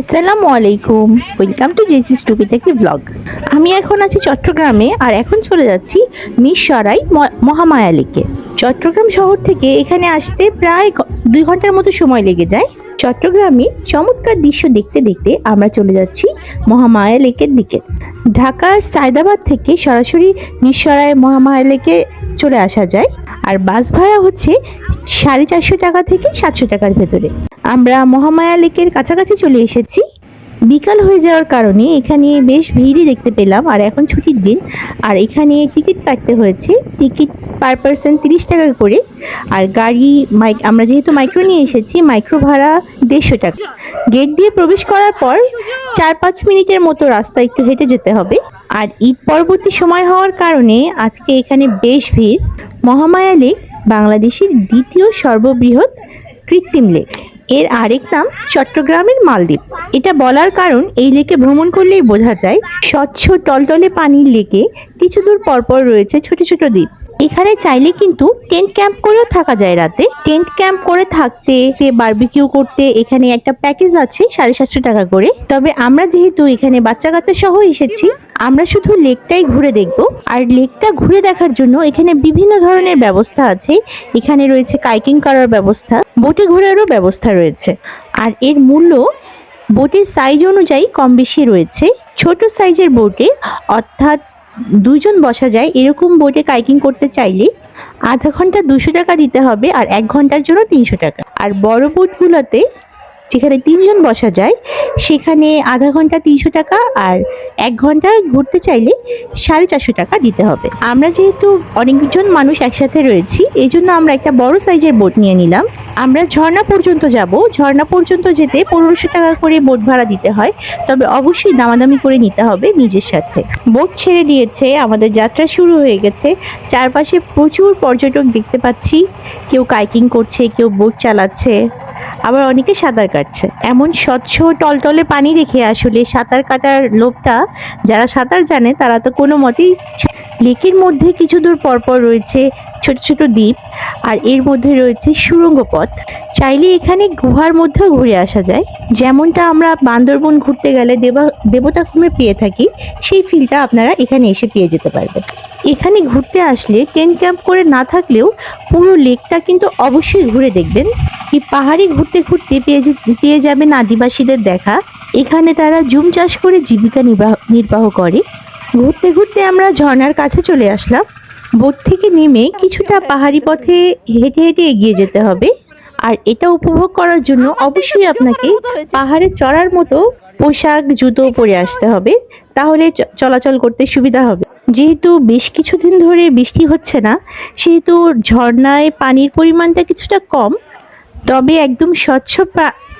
আসসালামু আলাইকুম। Welcome to জেসিস থেকে ব্লগ আমি এখন আছি চট্টগ্রামে আর এখন চলে যাচ্ছি মিরসরাই মহামায়া লেকে। চট্টগ্রাম শহর থেকে এখানে আসতে প্রায় দুই ঘণ্টার মতো সময় লেগে যায়। চট্টগ্রামে চমৎকার দৃশ্য দেখতে দেখতে আমরা চলে যাচ্ছি মহামায়া লেকের দিকে। ঢাকার সায়দাবাদ থেকে সরাসরি মিরসরাই মহামায়া লেকে চলে আসা যায়। আর বাস ভাড়া হচ্ছে সাড়ে চারশো টাকা থেকে সাতশো টাকার ভেতরে। আমরা মহামায়া লেকের কাছাকাছি চলে এসেছি। বিকাল হয়ে যাওয়ার কারণে এখানে বেশ ভিড়ই দেখতে পেলাম, আর এখন ছুটির দিন। আর এখানে টিকিট কাটতে হয়েছে, টিকিট পার পার্সন তিরিশ টাকা করে। আর গাড়ি মাইক আমরা যেহেতু মাইক্রো নিয়ে এসেছি, মাইক্রো ভাড়া দেড়শো টাকা। গেট দিয়ে প্রবেশ করার পর চার পাঁচ মিনিটের মতো রাস্তা একটু হেঁটে যেতে হবে। আর ঈদ পরবর্তী সময় হওয়ার কারণে আজকে এখানে বেশ ভিড়। মহামায়া লেক বাংলাদেশের দ্বিতীয় সর্ববৃহৎ কৃত্রিম লেক। এর আরেক নাম চট্টগ্রামের মালদ্বীপ। এটা বলার কারণ এই লেকে ভ্রমণ করলেই বোঝা যায়, স্বচ্ছ টলটলে পানির লেকে কিছু দূর পরপর রয়েছে ছোট ছোট দ্বীপ। এখানে চাইলে কিন্তু টেন্ট ক্যাম্প করেও থাকা যায় রাতে। টেন্ট ক্যাম্প করে থাকতে বারবিকিউ করতে, এখানে একটা প্যাকেজ আছে সাড়ে সাতশো টাকা করে। তবে আমরা যেহেতু এখানে বাচ্চা কাচ্চা সহ এসেছি, আমরা শুধু লেকটাই ঘুরে দেখব। আর লেকটা ঘুরে দেখার জন্য এখানে বিভিন্ন ধরনের ব্যবস্থা আছে। এখানে রয়েছে কাইকিং করার ব্যবস্থা, বোটে ঘোরারও ব্যবস্থা রয়েছে। আর এর মূল্য বোটের সাইজ অনুযায়ী কম বেশি রয়েছে। ছোট সাইজের বোটে, অর্থাৎ দুজন বসা যায়, এরকম বোটে কাইকিং করতে চাইলে আধা ঘণ্টা দুশো টাকা দিতে হবে আর এক ঘণ্টার জন্য তিনশো টাকা। আর বড় বোটগুলোতে যেখানে তিনজন বসা যায়, সেখানে আধা ঘণ্টা তিনশো টাকা আর এক ঘণ্টা ঘুরতে চাইলে সাড়ে চারশো টাকা দিতে হবে। আমরা যেহেতু অনেকজন মানুষ একসাথে রয়েছি এই জন্য আমরা একটা বড় সাইজের বোট নিয়ে নিলাম। আমরা ঝর্ণা পর্যন্ত যাব। ঝর্ণা পর্যন্ত যেতে পনেরোশো টাকা করে বোট ভাড়া দিতে হয়, তবে অবশ্যই দামাদামি করে নিতে হবে নিজের সাথে। বোট ছেড়ে দিয়েছে, আমাদের যাত্রা শুরু হয়ে গেছে। চারপাশে প্রচুর পর্যটক দেখতে পাচ্ছি। কেউ কাইকিং করছে, কেউ বোট চালাচ্ছে। আবার অনেকে সাঁতার কাটছে। এমন স্বচ্ছ টলটলে পানি দেখে আসলে সাঁতার কাটার লোভটা, যারা সাঁতার জানে, তারা তো কোনো মতেই লেকের মধ্যে কিছু দূর পরপর রয়েছে ছোট ছোট দ্বীপ, আর এর মধ্যে রয়েছে সুড়ঙ্গ পথ চাইলে এখানে গুহার মধ্যেও ঘুরে আসা যায়। যেমনটা আমরা বান্দরবন ঘুরতে গেলে দেবা দেবতাখুমে পেয়ে থাকি, সেই ফিলটা আপনারা এখানে এসে পেয়ে যেতে পারবেন। এখানে ঘুরতে আসলে টেন্ট ক্যাম্প করে না থাকলেও পুরো লেকটা কিন্তু অবশ্যই ঘুরে দেখবেন। এই পাহাড়ে ঘুরতে ঘুরতে পেয়ে পেয়ে যাবেন আদিবাসীদের দেখা। এখানে তারা জুম চাষ করে জীবিকা নির্বাহ নির্বাহ করে। ঘুরতে ঘুরতে আমরা ঝর্ণার কাছে চলে আসলাম। বোট থেকে নেমে কিছুটা পাহাড়ি পথে হেঁটে হেঁটে এগিয়ে যেতে হবে। আর এটা উপভোগ করার জন্য অবশ্যই আপনাকে পাহাড়ে চড়ার মতো পোশাক জুতো পরে আসতে হবে। তাহলে চলাচল করতে সুবিধা হবে। যেহেতু বেশ কিছুদিন ধরে বৃষ্টি হচ্ছে না সেহেতু ঝর্ণায় পানির পরিমাণটা কিছুটা কম তবে একদম স্বচ্ছ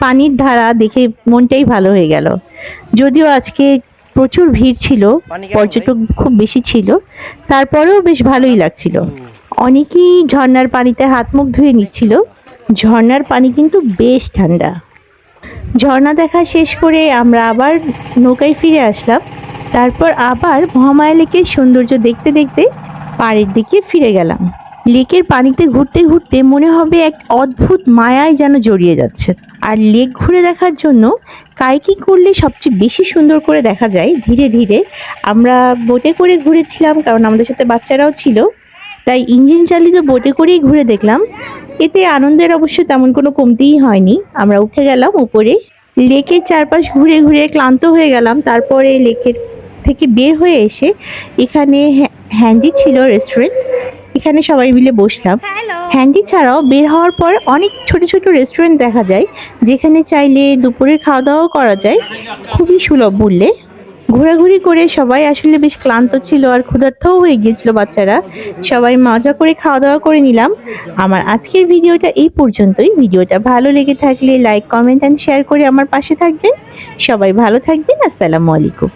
পানির ধারা দেখে মনটাই ভালো হয়ে গেল। যদিও আজকে প্রচুর ভিড় ছিল পর্যটক খুব বেশি ছিল তারপরেও বেশ ভালোই লাগছিল। অনেকেই ঝর্ণার পানিতে হাত মুখ ধুয়ে নিচ্ছিল। ঝর্নার পানি কিন্তু বেশ ঠান্ডা। ঝর্ণা দেখা শেষ করে আমরা আবার নৌকায় ফিরে আসলাম। তারপর আবার মহামায়া লেকের সৌন্দর্য দেখতে দেখতে পাড়ের দিকে ফিরে গেলাম। লেকের পানিতে ঘুরতে ঘুরতে মনে হবে এক অদ্ভুত মায়ায় যেন জড়িয়ে যাচ্ছে। আর লেক ঘুরে দেখার জন্য কাইকি করলে সবচেয়ে বেশি সুন্দর করে দেখা যায়। ধীরে ধীরে আমরা বোটে করে ঘুরেছিলাম, কারণ আমাদের সাথে বাচ্চারাও ছিল। তাই ইঞ্জিন চালিত বোটে করেই ঘুরে দেখলাম। এতে আনন্দের অবশ্য তেমন কোনো কমতিই হয়নি। আমরা উঠে গেলাম উপরে। লেকের চারপাশ ঘুরে ঘুরে ক্লান্ত হয়ে গেলাম। তারপরে লেকের থেকে বের হয়ে এসে এখানে হ্যান্ডি ছিল রেস্টুরেন্ট। এখানে সবাই মিলে বসলাম। হ্যান্ডি ছাড়াও বের হওয়ার পর অনেক ছোট ছোট রেস্টুরেন্ট দেখা যায় যেখানে চাইলে দুপুরের খাওয়া দাওয়াও করা যায়। খুবই সুলভ মূল্যে। ঘোরাঘুরি করে সবাই আসলে বেশ ক্লান্ত ছিল আর ক্ষুধার্তও হয়ে গিয়েছিল বাচ্চারা। সবাই মজা করে খাওয়া দাওয়া করে নিলাম। আমার আজকের ভিডিওটা এই পর্যন্তই। ভিডিওটা ভালো লেগে থাকলে লাইক কমেন্ট অ্যান্ড শেয়ার করে আমার পাশে থাকবেন। সবাই ভালো থাকবেন। আসসালামু আলাইকুম।